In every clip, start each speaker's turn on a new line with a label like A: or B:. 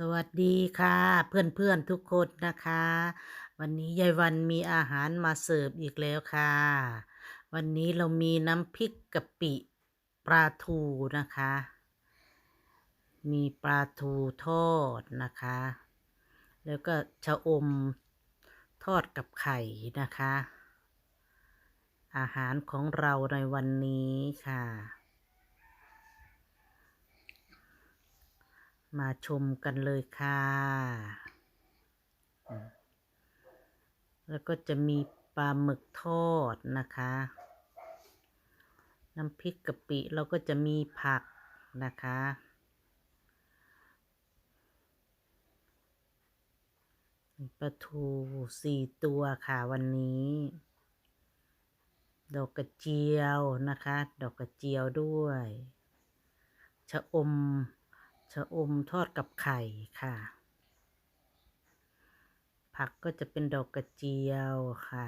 A: สวัสดีค่ะ เพื่อนๆทุกคนนะคะ วันนี้ยายวันมีอาหารมาเสิร์ฟอีกแล้วค่ะ วันนี้เรามีน้ำพริกกะปิปลาทูนะคะ มีปลาทูทอดนะคะ แล้วก็ชะอมทอดกับไข่นะคะ อาหารของเราในวันนี้ค่ะ มาชมกันเลยค่ะ แล้วก็จะมีปลาหมึกทอดนะคะ น้ำพริกกะปิเราก็จะมีผักนะคะ ปลาทูสี่ตัวค่ะวันนี้ ดอกกระเจียวนะคะ ดอกกระเจียวด้วย ชะอม ชะอมทอดกับไข่ค่ะ ผักก็จะเป็นดอกกระเจียวค่ะ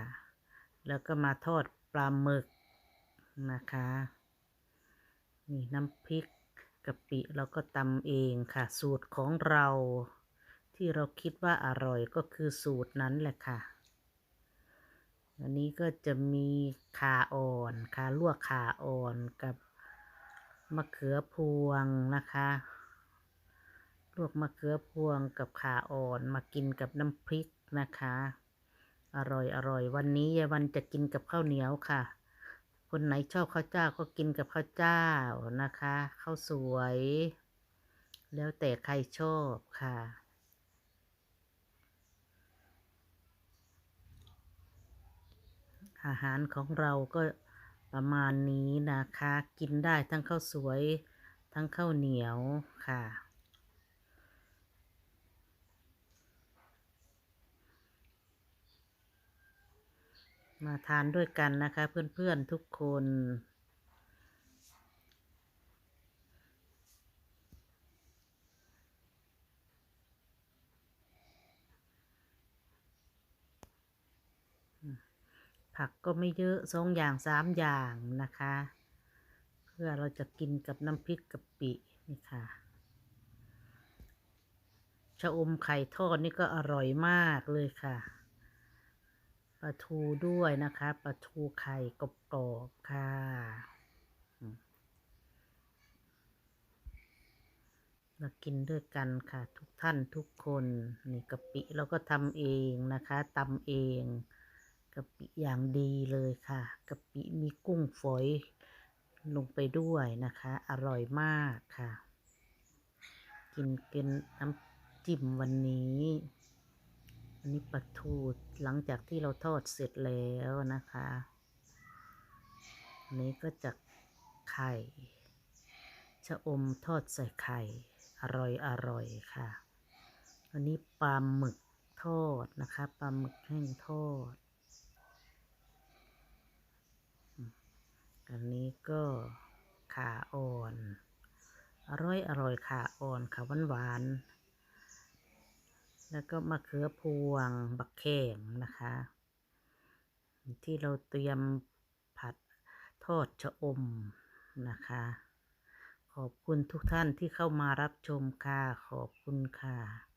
A: แล้วก็มาทอดปลาหมึกนะคะ นี่น้ำพริกกะปิเราก็ตำเองค่ะ สูตรของเรา ที่เราคิดว่าอร่อยก็คือสูตรนั้นแหละค่ะอันนี้ก็จะมีขาอ่อนค่ะลวกขาอ่อนกับมะเขือพวงนะคะ ลวกมะเขือพวงกับขาอ่อนมากินกับน้ำพริกนะคะ อร่อยอร่อย วันนี้ยายวันจะกินกับข้าวเหนียวค่ะ คนไหนชอบข้าวเจ้าก็กินกับข้าวเจ้านะคะข้าวสวย แล้วแต่ใครชอบค่ะอาหารของเราก็ประมาณนี้นะคะ กินได้ทั้งข้าวสวย ทั้งข้าวเหนียวค่ะ มาทานด้วยกันนะคะ เพื่อนๆทุกคน ผักก็ไม่เยอะสองอย่างสามอย่างนะคะ เพื่อเราจะกินกับน้ำพริกกะปินี่ค่ะชะอมไข่ทอดนี่ก็อร่อยมากเลยค่ะ ลาทูด้วยนะคะปลาทูไข่กรอบๆค่ะมเรากินด้วยกันค่ะ ทุกท่านทุกคนนี่กะปิเราก็ทำเองนะคะตำเองกะปิอย่างดีเลยค่ะกะปิมีกุ้งฝอยลงไปด้วยนะคะ อร่อยมากค่ะ กินเป็นน้ำจิ้มวันนี้ อันนี้ปลาทูหลังจากที่เราทอดเสร็จแล้วนะคะอันนี้ก็จะไข่ชะอมทอดใส่ไข่ อร่อยอร่อยค่ะ อันนี้ปลาหมึกทอดนะคะปลาหมึกแห้งทอด อันนี้ก็ขาอ่อน อร่อยอร่อยขาอ่อนค่ะหวานหวาน แล้วก็มะเขือพวง บักแข้งนะคะ ที่เราเตรียมผัดทอดชะอมนะคะ ขอบคุณทุกท่านที่เข้ามารับชมค่ะ ขอบคุณค่ะ